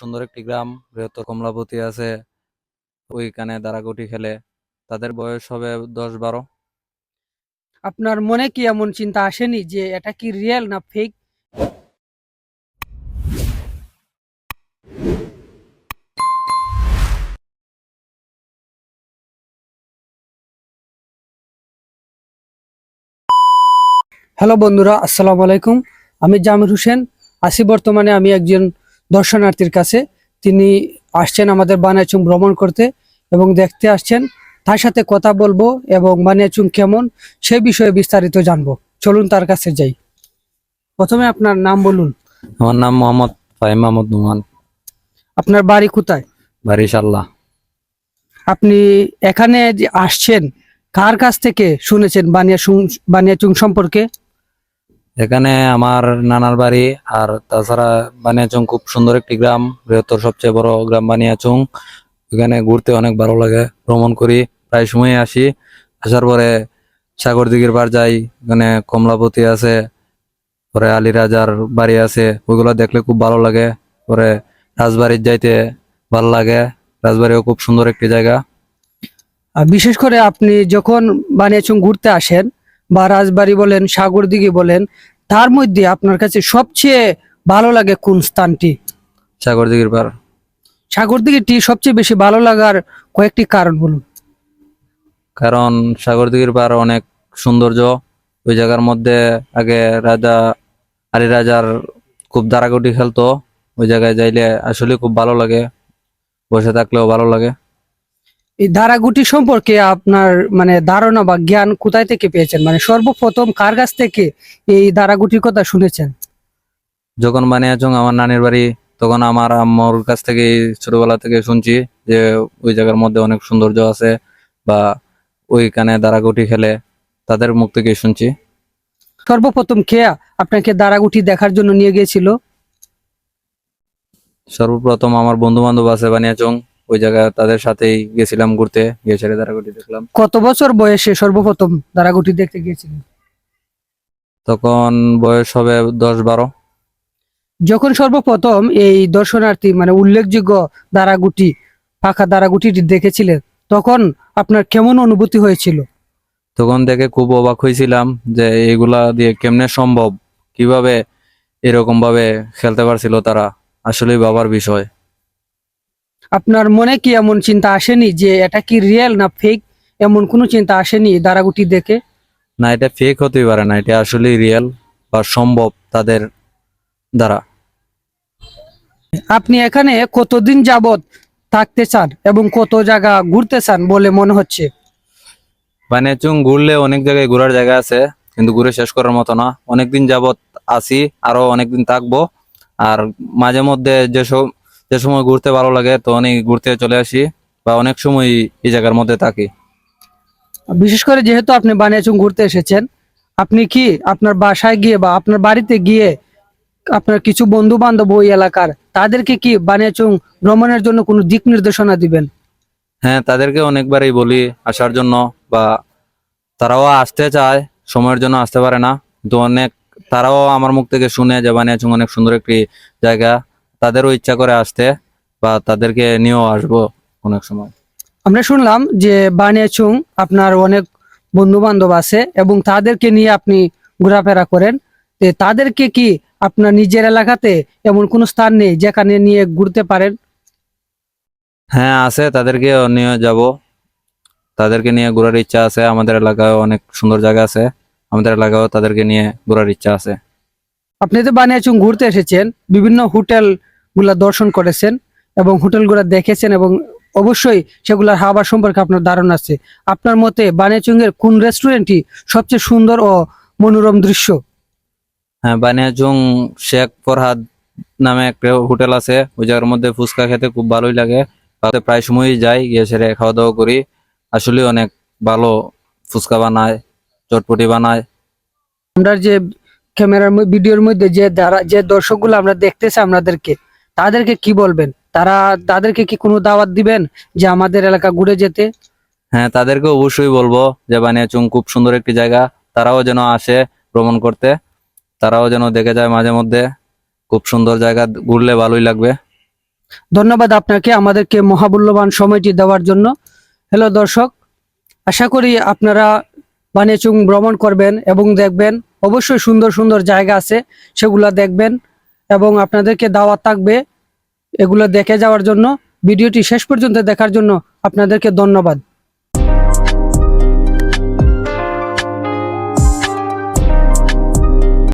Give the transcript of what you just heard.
সুন্দর একটি গ্রাম, বৃহত্তর কমলাপতি আছে, ওইখানে দারাগুটি খেলে। তাদের বয়স হবে দশ বারো আপনার মনে কি এমন চিন্তা আসেনি যে এটা কি রিয়েল না ফেক হ্যালো বন্ধুরা, আসসালামু আলাইকুম। আমি জামির হোসেন। আছি বর্তমানে আমি একজন দর্শনার্থীর কাছে। তিনি আসছেন আমাদের বানিয়াচুং ভ্রমণ করতে এবং দেখতে আসছেন তার সাথে কথা বলব এবং বানিয়াচুং কেমন সে বিষয়ে বিস্তারিত জানব। চলুন তার কাছে যাই। প্রথমে আপনার নাম বলুন। আমার নাম মোহাম্মদ ফাহিম মাহমুদ নুমান। আপনার বাড়ি কোথায়? বারিশাল্লাহ আপনি এখানে যে আসছেন কার কাছ থেকে শুনেছেন বানিয়াচুং বানিয়াচুং সম্পর্কে? এখানে আমার নানার বাড়ি আর তাছাড়া বানিয়াচং খুব সুন্দর একটি গ্রাম, বৃহত্তর সবচেয়ে বড় গ্রাম বানিয়াচং। এখানে ঘুরতে অনেক ভালো লাগে, ভ্রমণ করি, প্রায় সময় আসি। আসার পরে সাগর দিঘির পার যাই, এখানে কমলাপতি আছে, পরে আলিরাজার বাড়ি আছে, ওইগুলো দেখলে খুব ভালো লাগে। পরে রাজবাড়ির যাইতে ভালো লাগে, রাজবাড়িও খুব সুন্দর একটি জায়গা। আর বিশেষ করে আপনি যখন বানিয়াচুং ঘুরতে আসেন বা রাজবাড়ি বলেন সাগরদিঘি বলেন তার মধ্যে আপনার কাছে সবচেয়ে ভালো লাগে কোন স্থানটি? সাগর দিঘির পার। সাগরদিঘিটি সবচেয়ে বেশি ভালো লাগার কয়েকটি কারণ বলুন। কারণ সাগর দিঘির পার অনেক সৌন্দর্য ওই জায়গার মধ্যে আগে রাজা আলী রাজার খুব দারাগুটি খেলতো ওই জায়গায় যাইলে আসলে খুব ভালো লাগে বসে থাকলেও ভালো লাগে। এই ধারাগুটি সম্পর্কে আপনার মানে ধারণা বা জ্ঞান কোথায় থেকে পেয়েছেন? মানে সর্বপ্রথম কার কাছ থেকে এই ধারাগুটির কথা শুনেছেন? যখন মানে বানিয়াচং আমার নানির বাড়ি তখন আমার আম্মুর কাছ থেকে ছোটবেলা থেকে শুনছি যে ওই জায়গার মধ্যে অনেক সৌন্দর্য আছে বা ওইখানে দারাগুটি খেলে তাদের মুখ থেকে শুনছি। সর্বপ্রথম খেয়া আপনাকে দারাগুটি দেখার জন্য নিয়ে গিয়েছিল? সর্বপ্রথম আমার বন্ধু বান্ধব আছে বানিয়াচং। ওই জায়গায় তাদের সাথেই গেছিলাম ঘুরতে গিয়ে ছেড়ে দারাগুটি দেখলাম। কত বছর বয়সে সর্বপ্রথম দারাগুটি দেখতে গিয়েছিলেন? তখন বয়স হবে দশ বারো। যখন সর্বপ্রথম এই দর্শনার্থী মানে উল্লেখযোগ্য দারাগুটি পাখা দারাগুটিটি দেখেছিলেন তখন আপনার কেমন অনুভূতি হয়েছিল? তখন দেখে খুব অবাক হয়েছিলাম যে এগুলা দিয়ে কেমনে সম্ভব? কীভাবে এরকম ভাবে খেলতে পারছিল তারা? আসলেই বাবার বিষয়। আপনার মনে কি এমন চিন্তা আসেনি যে এটা কি রিয়েল না ফেক এমন কোনো চিন্তা আসেনি দারাগুটি দেখে? না এটা ফেক হতেই পারে না এটা আসলে রিয়েল বা সম্ভব তাদের দ্বারা। আপনি এখানে কতদিন যাবত থাকতে চান এবং কত জায়গা ঘুরতে চান বলে মনে হচ্ছে? মানে চুং ঘুরলে অনেক জায়গায় ঘোরার জায়গা আছে কিন্তু ঘুরে শেষ করার মতো না। অনেকদিন যাবত আসি আরও অনেকদিন থাকব। আর মাঝে মধ্যে যে সব- যে সময় ঘুরতে ভালো লাগে তো অনেক ঘুরতে চলে আসি বা অনেক সময় এই জায়গার মধ্যে থাকি। বিশেষ করে যেহেতু আপনি বানিয়াচুং ঘুরতে এসেছেন আপনি কি আপনার বাসায় গিয়ে বা আপনার বাড়িতে গিয়ে আপনার কিছু বন্ধু বান্ধব ওই এলাকার তাদেরকে কি বানিয়াচুং ভ্রমণের জন্য কোনো দিক নির্দেশনা দিবেন? হ্যাঁ তাদেরকে অনেকবারই বলি আসার জন্য বা তারাও আসতে চায় সময়ের জন্য আসতে পারে না। কিন্তু অনেক তারাও আমার মুখ থেকে শুনে যে বানিয়াচুং অনেক সুন্দর একটি জায়গা। তাদেরও ইচ্ছা করে আসতে বা তাদেরকে নিয়েও আসব অনেক সময়। আমরা শুনলাম যে বানিয়াচুং আপনার অনেক বন্ধু বান্ধব আছে এবং তাদেরকে নিয়ে আপনি ঘোরাফেরা করেন। তাদেরকে কি আপনার নিজের এলাকাতে এমন কোনো স্থান নেই যেখানে নিয়ে ঘুরতে পারেন? হ্যাঁ আছে তাদেরকে নিয়ে যাব। তাদেরকে নিয়ে ঘোরার ইচ্ছা আছে আমাদের এলাকায় অনেক সুন্দর জায়গা আছে। আমাদের এলাকায়ও তাদেরকে নিয়ে ঘোরার ইচ্ছা আছে। আপনি তো বানিয়াচুং ঘুরতে এসেছেন বিভিন্ন হোটেল গুলা দর্শন করেছেন এবং হোটেলগুলো দেখেছেন এবং অবশ্যই সেগুলোর হাবার সম্পর্কে আপনার ধারণা আছে। আপনার মতে বানিয়াচুং এর কোন রেস্টুরেন্টটি সবচেয়ে সুন্দর ও মনোরম দৃশ্য? হ্যাঁ বানিয়াচুং শেখ ফরহাদ নামে একটা হোটেল আছে ওই জায়গার মধ্যে ফুচকা খেতে খুব ভালোই লাগে। তাতে প্রায় সময়ই যাই গিয়ে সেরে খাওয়া দাওয়া করি। আসলে অনেক ভালো ফুচকা বানায় চটপটি বানায়। আমরা যে ক্যামেরার ভিডিওর মধ্যে যে যারা যে দর্শকগুলো আমরা দেখতেছি আপনাদেরকে তাদেরকে কি বলবেন? তারা তাদেরকে কি কোনো দাওয়াত দিবেন যে আমাদের এলাকা ঘুরে যেতে? হ্যাঁ তাদেরকে অবশ্যই বলব যে বানিয়াচং খুব সুন্দর একটি জায়গা। তারাও যেন আসে ভ্রমণ করতে। তারাও যেন দেখে যায় মাঝে মধ্যে খুব সুন্দর জায়গা ঘুরলে ভালোই লাগবে। ধন্যবাদ আপনাকে আমাদেরকে মহাবুল্যবান সময়টি দেওয়ার জন্য। হ্যালো দর্শক আশা করি আপনারা বানিয়াচুং ভ্রমণ করবেন এবং দেখবেন অবশ্যই সুন্দর সুন্দর জায়গা আছে সেগুলা দেখবেন এবং আপনাদেরকে দাওয়াত থাকবে। এগুলো দেখে যাওয়ার জন্য ভিডিওটি শেষ পর্যন্ত দেখার জন্য আপনাদেরকে ধন্যবাদ।